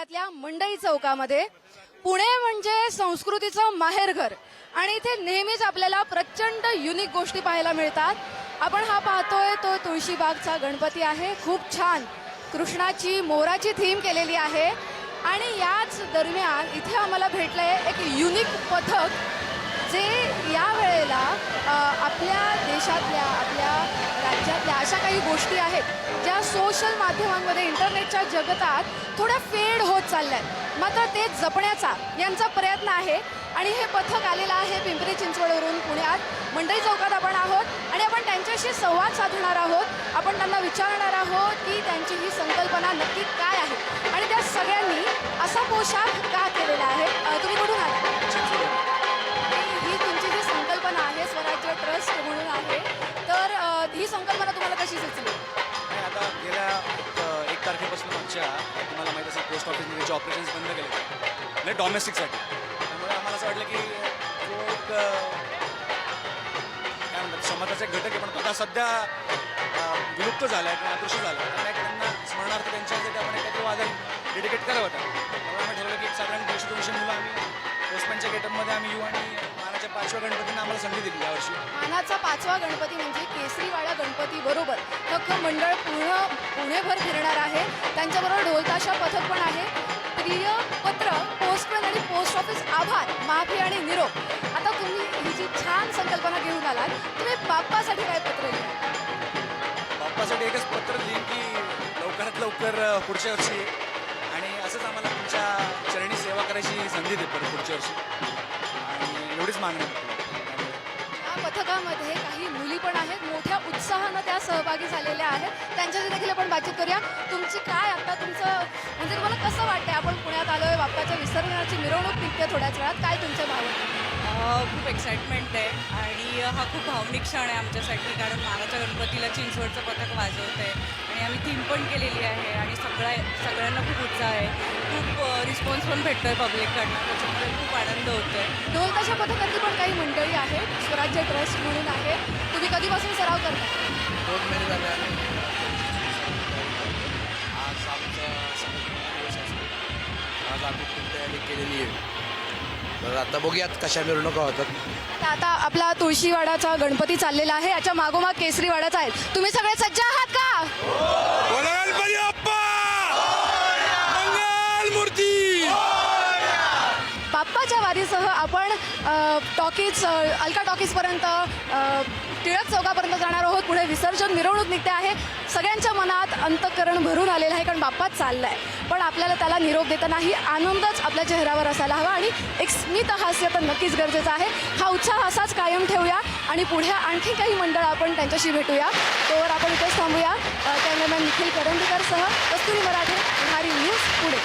पुण्यातल्या मंडई चौकामध्ये. पुणे म्हणजे संस्कृतीचं माहेरघर. आणि इथे नेहमीच आपल्याला प्रचंड युनिक गोष्टी पाहायला मिळतात. आपण हा पाहतोय तो तुळशीबागचा गणपती आहे. खूप छान. कृष्णाची मोराची थीम केलेली आहे. आणि याच दरम्यान इथे आम्हाला भेटलंय एक युनिक पथक जे या वेळेला आपल्या देशातल्या आपल्या अशा काही गोष्टी आहेत ज्या सोशल माध्यमांमध्ये इंटरनेटच्या जगतात थोड्या फेड होत चालल्या आहेत मात्र ते जपण्याचा यांचा प्रयत्न आहे. आणि हे पथक आलेलं आहे पिंपरी चिंचवडवरून पुण्यात. मंडई चौकात आपण आहोत आणि आपण त्यांच्याशी संवाद साधणार आहोत. आपण त्यांना विचारणार आहोत की त्यांची ही संकल्पना नक्की काय आमच्या तुम्हाला माहीत असेल पोस्ट ऑफिसमध्ये जे ऑपरेशन्स बंद केले म्हणजे डॉमेस्टिकसाठी त्यामुळे आम्हाला असं वाटलं की तो एक काय म्हणतात समाजाचा एक घटक आहे. पण तो आता सध्या विलुप्त झाला आहे किंवा अदृश्य झाला आहे त्यामुळे त्यांना स्मरणार्थ त्यांच्यासाठी आपण एखादं वादन डेडिकेट करावं होतं. त्यामुळे आम्ही ठरवलं की एक साधारण दीडशे दोनशे मुलं आम्ही पोस्टमॅनच्या गेटअपमध्ये आम्ही येऊ आणि मानाच्या पाचव्या गणपतींना आम्हाला संधी दिली यावर्षी. मानाचा पाचवा गणपती म्हणजे केसरीवाडा गणपती बरोबर. अख्खं मंडळ पूर्ण पुणेभर फिरणार आहे. ढोलताशा पथक पण आहे. प्रिय पत्र पोस्टमॅन आणि पोस्ट ऑफिस आभार माफी आणि निरोप. आता तुम्ही ही जी छान संकल्पना घेऊन आलात तुम्ही बाप्पासाठी काय पत्र लिहा बाप्पासाठी एकच पत्र लिहिन की लवकरात लवकर पुढच्या वर्षी. आणि असंच आम्हाला तुमच्या चरणी सेवा करायची संधी दे परत पुढच्या वर्षी. आणि एवढीच मागणी. या पथकामध्ये काही मुली पण आहेत. उत्साहानं त्या सहभागी झालेल्या आहेत. त्यांच्याशी देखील आपण बातचीत करूया. तुमची काय आता तुमचं म्हणजे तुम्हाला कसं वाटतंय? आपण पुण्यात आलोय बाप्पाच्या विसर्जनाची मिरवणूक निघते थोड्याच वेळात. काय तुमच्या भावना? खूप एक्साइटमेंट आहे. आणि हा खूप भावनिक क्षण आहे आमच्यासाठी कारण मानाच्या गणपतीला चिंचवडचं पथक वाजवत आहे आणि आम्ही थीम पण केलेली आहे. सगळ्या सगळ्यांना खूप उत्साह आहे. खूप रिस्पॉन्स पण भेटतो आहे पब्लिककडनं त्याच्यामुळे खूप आनंद होतो आहे ढोलताशा पथकातली पण काही मंडळी आहेत स्वराज्य ट्रस्ट म्हणून आहे. तुम्ही कधीपासून सराव करता? दोन महिने झाले आम्ही आज आमचा आज आम्ही खूप तयारी केलेली आहे. तर आता बघूयात कशा मिरवणुका होतात. तर आता आपला तुळशीवाडाचा गणपती चाललेला आहे. याच्या मागोमाग केसरीवाडाचा आहे तुम्ही सगळे सज्ज आहात का? आपण टॉकीज अलका टॉकीजपर्यंत टिळक चौकापर्यंत जाणार आहोत. पुढे विसर्जन मिरवणूक निघते आहे. सगळ्यांच्या मनात अंतकरण भरून आलेलं आहे कारण बाप्पाच आहे पण आपल्याला त्याला निरोप देतानाही आनंदच आपल्या चेहऱ्यावर असायला हवा आणि एक स्मित हास्य तर नक्कीच गरजेचं आहे. हा उत्साह असाच कायम ठेवूया आणि पुढे आणखी काही मंडळ आपण त्यांच्याशी भेटूया. तोवर आपण इथेच थांबूया. कॅमेरामॅन निखिल करंदीकरसह कस्तुरी मराठी पुढे न्यूज पुणे.